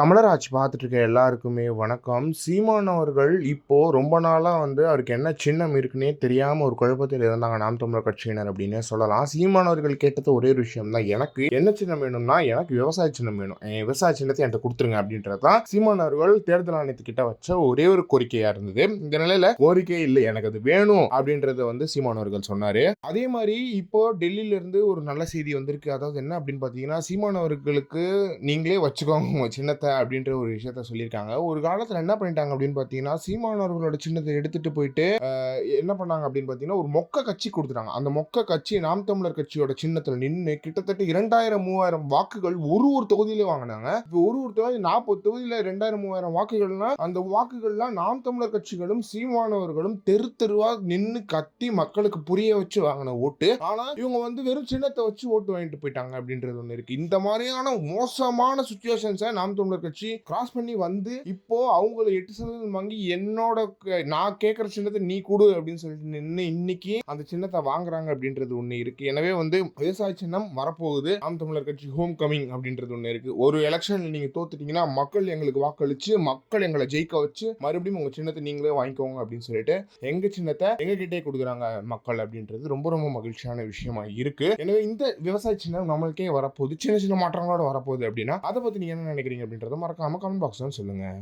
தமிழராஜ் பார்த்துட்டு இருக்க எல்லாருக்குமே வணக்கம். சீமான் அவர்கள் இப்போது ரொம்ப நாளாக வந்து அவருக்கு என்ன சின்னம் இருக்குன்னே தெரியாமல் ஒரு குழப்பத்தில் இருந்தாங்க நாம் தமிழர் கட்சியினர் அப்படின்னே சொல்லலாம். சீமான் அவர்கள் கேட்டது ஒரே ஒரு விஷயம் தான் எனக்கு என்ன சின்னம் வேணும்னா எனக்கு விவசாய சின்னம் வேணும். என் விவசாய சின்னத்தை என்கிட்ட கொடுத்துருங்க அப்படின்றது தான் சீமான் அவர்கள் தேர்தல் ஆணையத்துக்கிட்ட வச்ச ஒரே ஒரு கோரிக்கையாக இருந்தது. இந்த நிலையில் கோரிக்கை இல்லை எனக்கு அது வேணும் அப்படின்றத வந்து சீமான் அவர்கள் சொன்னார். அதே மாதிரி இப்போ டெல்லியிலேருந்து ஒரு நல்ல செய்தி வந்திருக்கு. அதாவது என்ன அப்படின்னு பார்த்தீங்கன்னா சீமான் அவர்களுக்கு நீங்களே வச்சுக்கோங்க சின்னத்தை. அப்படின்ற ஒரு விஷயத்த சொல்லியிருக்காங்க. ஒரு காலத்தில் என்ன பண்ணிட்டாங்க அப்படின்னு பார்த்தீங்கன்னா சீமானவர்களோட சின்னத்தை எடுத்துட்டு போயிட்டு என்ன பண்ணாங்க அப்படின்னு பார்த்தீங்கன்னா ஒரு மொக்க கட்சி கொடுத்துட்டாங்க. அந்த மொக்க கட்சி நாம் தமிழர் கட்சியோட சின்னத்தில் நின்று கிட்டத்தட்ட இரண்டாயிரம் மூவாயிரம் வாக்குகள் ஒரு ஒரு தொகுதியிலே வாங்கினாங்க. இப்போ ஒரு ஒரு தொகுதி நாற்பது தொகுதியில் ரெண்டாயிரம் மூவாயிரம் வாக்குகள்னா அந்த வாக்குகள்லாம் நாம் தமிழர் கட்சிகளும் சீமானவர்களும் தெரு தெருவா நின்று கத்தி மக்களுக்கு புரிய வச்சு வாங்கின ஓட்டு. ஆனால் இவங்க வந்து வெறும் சின்னத்தை வச்சு ஓட்டு வாங்கிட்டு போயிட்டாங்க அப்படின்றது ஒன்று இருக்கு. இந்த மாதிரியான மோசமான சுச்சுவேஷன்ஸை நாம் தமிழர் கட்சி கிராஸ் பண்ணி வந்து இப்போ அவங்கள எட்டு சதவீதம் வாங்கி என்னோட க- நான் கேட்குற சின்னத்தை நீ கொடு அப்படின்னு சொல்லிட்டு நின்று இன்னைக்கு அந்த சின்னத்தை வாங்குறாங்க அப்படின்றது ஒன்று இருக்கு. எனவே வந்து விவசாய சின்னம் வரப்போகுது. ஆம் தமிழர் கட்சி ஹோம் கமிங் அப்படின்றது ஒன்று இருக்கு. ஒரு எலெக்ஷன்ல நீங்க தோத்துட்டீங்கன்னா மக்கள் எங்களுக்கு வாக்களிச்சு மக்கள் எங்களை ஜெயிக்க வச்சு மறுபடியும் உங்க சின்னத்தை நீங்களே வாங்கிக்கோங்க அப்படின்னு சொல்லிட்டு எங்க சின்னத்தை எங்க கிட்டே கொடுக்குறாங்க மக்கள் அப்படின்றது ரொம்ப ரொம்ப மகிழ்ச்சியான விஷயமா இருக்கு. எனவே இந்த விவசாய சின்னம் நம்மளுக்கே வரப்போகுது. சின்ன சின்ன மாற்றங்களோட வரப்போகுது அப்படின்னா அதை பத்தி நீங்க என்ன நினைக்கிறீங்க அப்படின்றத மறக்காம கமெண்ட் பாக்ஸில் சொல்லுங்கள்